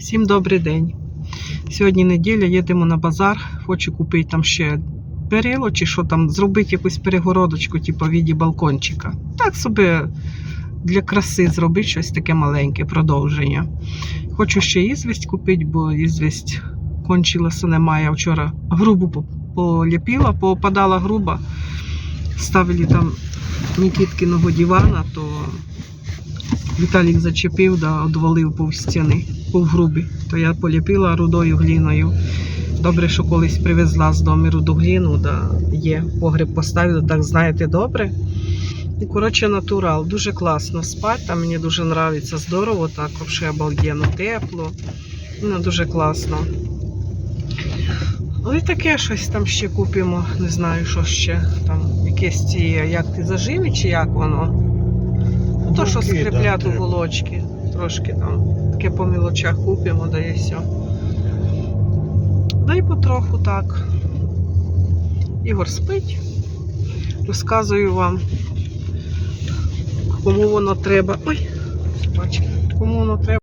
Всім добрий день. Сьогодні неділя, їдемо на базар. Хочу купити там ще перило чи що там, зробити якусь перегородочку, типу віді балкончика. Так собі для краси зробити щось таке маленьке, продовження. Хочу ще ізвість купити, бо ізвість кончилася немає. Я вчора грубу по- поліпила, попадала груба. Ставили там Нікіткиного дивана, то Віталік зачепив, да, одвалив пов стіни, пов грубі. То я поліпила рудою гліною. Добре, що колись привезла з дому руду гліну, да, є. Погреб поставила, так знаєте, добре. І, коротше, натурал. Дуже класно спати. Там мені дуже подобається здорово, так, взагалі обалденно, тепло. Ну, дуже класно. Ну і таке щось там ще купимо. Не знаю, що ще. Там якісь ці, як ти заживі, чи як воно. Ну, то, що скріплять уголочки. Трошки там. Таке по мілочах купимо, да і все. Да і потроху так. Ігор спить. Розказую вам, кому воно треба. Ой, бачите, кому воно треба.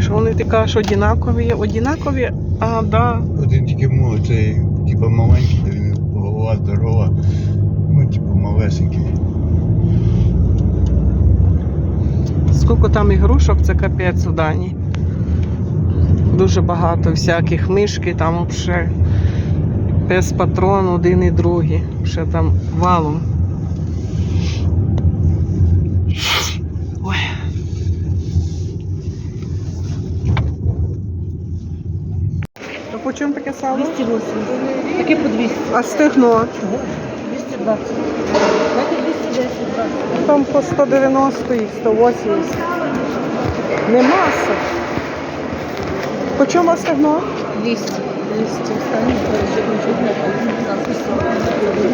Що вони ти кажеш, однакові? Однакові? А, да. Один тільки мов, цей, типу, маленький, де він голова здорова, ну, типу, малесенький. Скільки там ігрушок, це капець у Дані. Дуже багато всяких мишки, там взагалі пес патрон один і другий. Ще там валом. Ой. А по чому таке сало? 208. Таке по 200. А стегно? 220. Дайте 210, 20. Там по 190 і 180. Не маса. По чому стегно? 200. 200.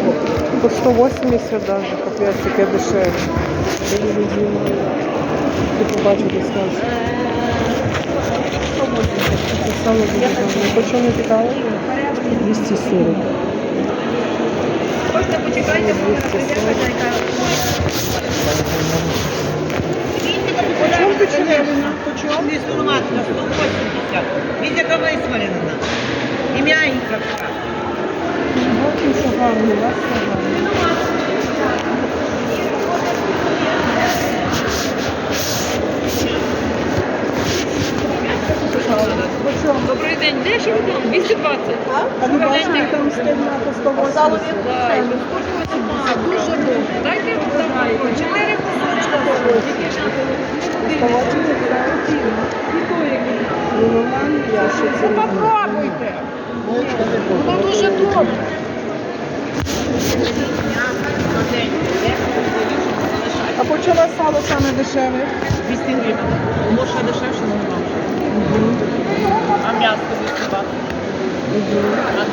Ну, По 180 даже, капець, таке дешеве. Ти побачити скажеш. Це саме дуже. По чому питали? 240. Можете почекайте, По чому ти черевина? По чому? Не сурматка, 180. Видите, яка высмолена. И мягенько. Бачимо, що гарно, у вас все гарно. Добрий день, де ж ви? 220. А ви бачите, там стегна по 180. Дуже добре. Дайте. Чотири кусочка. Ну, ще. Попробуйте. Воно дуже добре. А по чому сало саме дешеве? 200 гривен. Може дешевше, не знаю. А м'ясо 220. А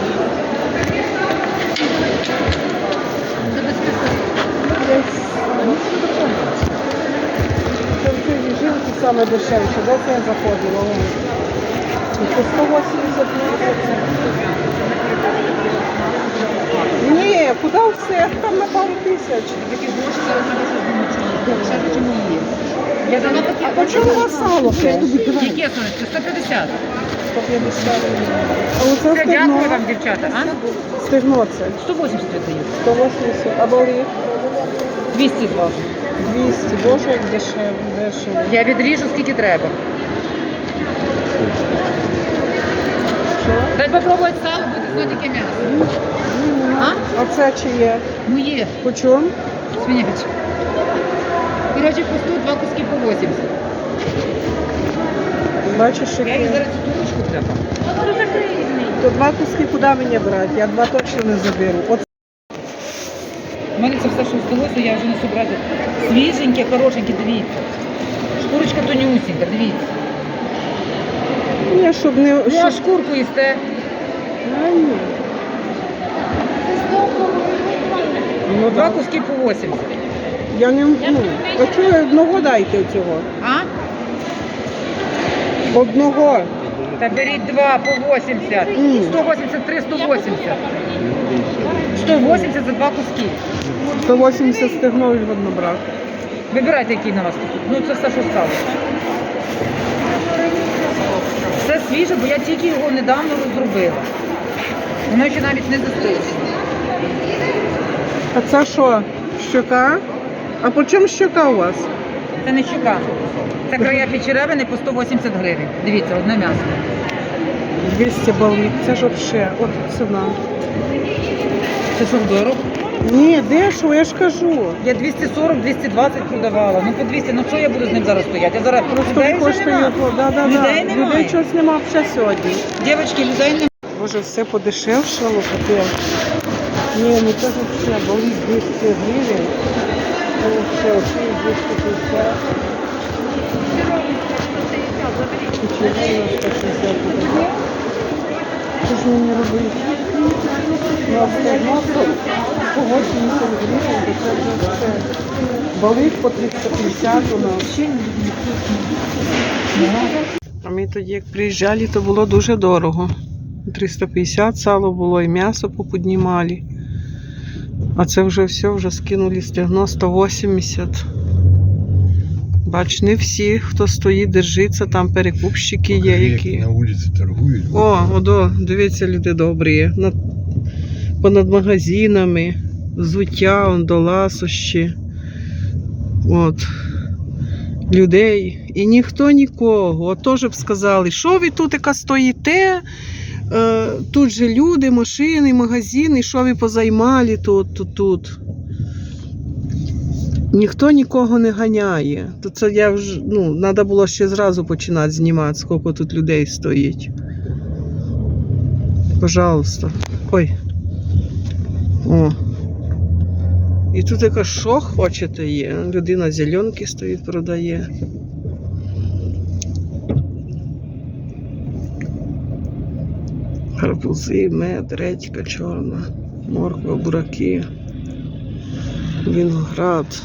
Там ці жінки саме дешевше, де це я заходила? По 180 Ні, куди все? Там на пару тисяч. Я дала такі. А по чому у вас сало? Яке сонечко? 150. 150 А оце Це стегно. дякую вам, дівчата. А? Стегно це. 180 віддаю. 180. А болит? 220. 200. Боже, як дешево. дешево. Я відріжу скільки треба. Що? Дай попробувати сало, буде знати яке м'ясо. А? А це чи є? Моє. По чому? Свиняче. Короче, по 100, два куски по 80. Бачиш, Я їх зараз цю турочку треба. То два куски куди мені брати? Я два точно не заберу. От У мене це все, що вдалося, я вже не брати. Свіженьке, хорошеньке, дивіться. Шкурочка тонюсінька, дивіться. ні, щоб не... Ну, а Щоб... шкурку їсте. А, ні. Ну, Два куски по 80. Я не... Ну, а чого одного дайте цього? А? Одного. Та беріть два по 80. М. 183, 180. 180 за два куски. 180 стегно і одно брати. Вибирайте, який на вас кусок. Ну, це все, що стало. Це свіже, бо я тільки його недавно розробила. Воно ще навіть не застигне. А це що? Щока? А по чому щока у вас? Це не щука. Це края печеревини по 180 гривень. Дивіться, одне м'ясо. 200 балник. Це ж взагалі, от ціна. Це що дорого? Ні, дешево, я ж кажу. Я 240-220 продавала. Ну по 200, ну що я буду з ним зараз стояти? Я зараз Просто людей вже нема. його. Да, да, Людей да. немає. Людей чогось нема вже сьогодні. Дівчатки, людей немає. Боже, все подешевшало, капець. Ні, ну це ж все, болить 200 гривень. Це все, оці 250. І червона 160 буде. Що ж мені робити? А все одно по 80 гривень, то це вже все. Болить по 350 у нас. А ми тоді, як приїжджали, то було дуже дорого. 350 сало було і м'ясо поподнімали. А це вже все, вже скинули стегно 180. Бач, не всі, хто стоїть, держиться, там перекупщики є, які. на вулиці торгують. О, одо, дивіться, люди добрі. Над, понад магазинами, взуття, он до ласощі. От. Людей. І ніхто нікого. От теж б сказали, що ви тут яка стоїте? Е, тут же люди, машини, магазини, що ви позаймали тут, тут, тут. Ніхто нікого не ганяє. То це я вже, ну, треба було ще зразу починати знімати, скільки тут людей стоїть. Пожалуйста. Ой. О. І тут яка що хочете є. Людина зеленки стоїть, продає. Гарбузи, мед, редька чорна, морква, бураки, виноград,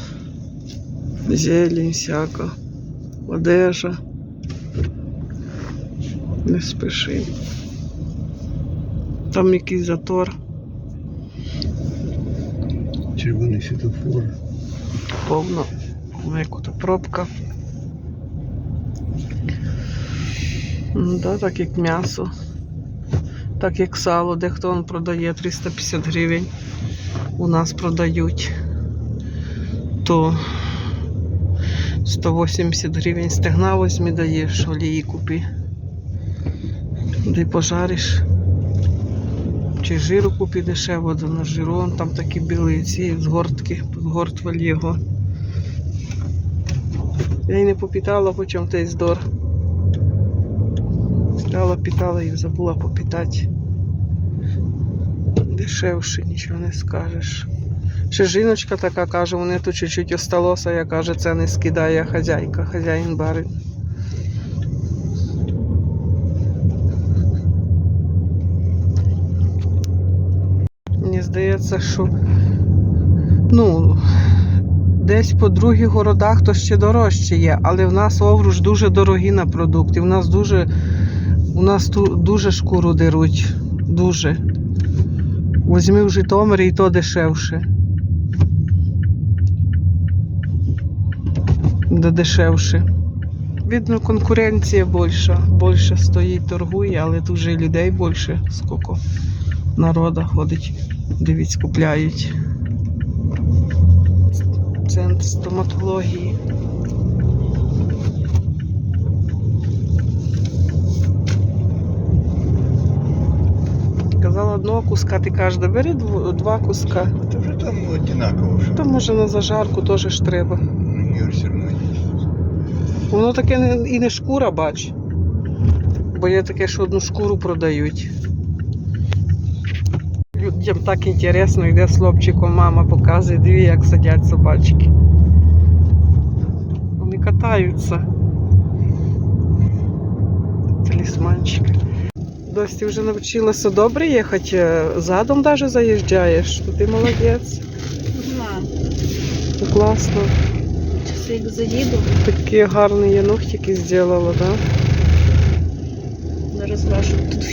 зелень всяка, одежа. Не спіши. Там якийсь затор. Червоний світофор. повно. Яку то пробка. Ну, да, так як м'ясо. Так як сало, дехто он продає 350 гривень. У нас продають. То 180 гривень стегна возьми даєш, олії купи. Де пожариш. Чи жиру купи дешево, да на жиру, там такі білі ці згортки, згортвали його. Я й не попитала, по чому той здор. Питала, питала і забула попитати. Дешевше, нічого не скажеш. Ще жіночка така каже, вони тут чуть-чуть осталося, я каже, це не скидає хазяйка, хазяїн барин. Мені здається, що ну, десь по других городах то ще дорожче є, але в нас овруч дуже дорогі на продукти. У нас дуже, у нас тут дуже шкуру деруть. Дуже. Возьми в Житомирі і то дешевше. Да дешевше. Видно, конкуренція більша. Більше стоїть, торгує, але тут же і людей більше. Скільки народа ходить, дивіться, купляють. Центр стоматології. Одного куска, ти кажеш, да бери два куска. Та вже там одинаково, що То може на зажарку теж ж треба. мені все одно. Воно таке не- і не шкура, бач. Бо є таке, що одну шкуру продають. Людям так інтересно, йде з хлопчиком, мама показує, дві, як сидять собачки. Вони катаються. Талісманчик. Дось, вже навчилася добре їхати, е, задом навіть заїжджаєш, то ти молодець. Ну, Класно. Зараз як заїду, Такі гарні я ногтики зробила, так? Да? вашу тут.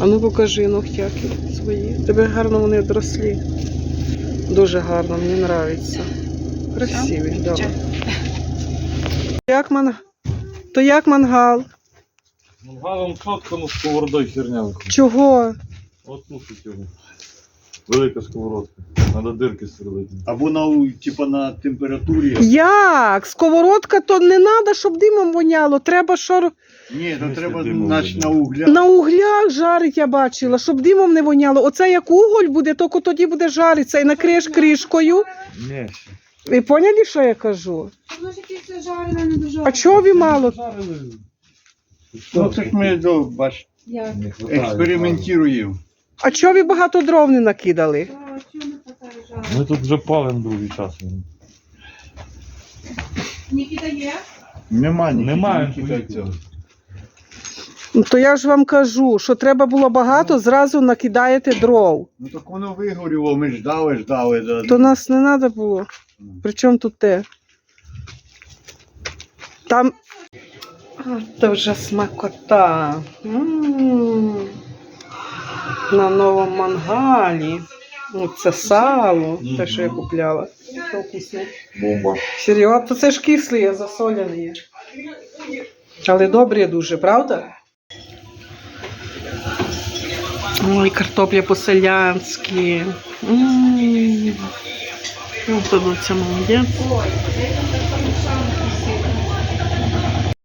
А ну покажи ногтяки свої. Тебе гарно вони відросли. Дуже гарно, мені подобається. Красиві. Як ман... То як мангал? Мангалом чітко, ну сковородою херня виходить. Чого? От слухайте його. Велика сковородка. Надо дирки сверлити. Або на, типа, на температурі. Як? Сковородка то не треба, щоб димом воняло. Треба що ро- Ні, то треба димом значить, на буде? угля. на углях жарить, я бачила, щоб димом не воняло. Оце як уголь буде, тільки тоді буде жаритися і накриєш кришкою. Ні, ще. Ви поняли, що я кажу? Воно ж якесь жарене, не дуже. А чого ви мало? Жарили. Ну так ми бач, Як? Не хватає. експериментуємо. А чого ви багато дров не накидали? А, чого не хватає? Ми тут вже палим другий час. Нікіта є? Нема, ні, Немає. цього. Ну, то я ж вам кажу, що треба було багато, зразу накидаєте дров. Ну так воно вигоріло, ми ждали, ждали. Да. То нас не треба було. Причому тут те? Там. То вже смакота. М. На новому мангалі. Ну, це сало, те, що я купляла. Бомба. Серйозно, то це ж засолений. є. Але добрі дуже, правда? Ой, картопля по-селянськи. М. Ну, то це молодець.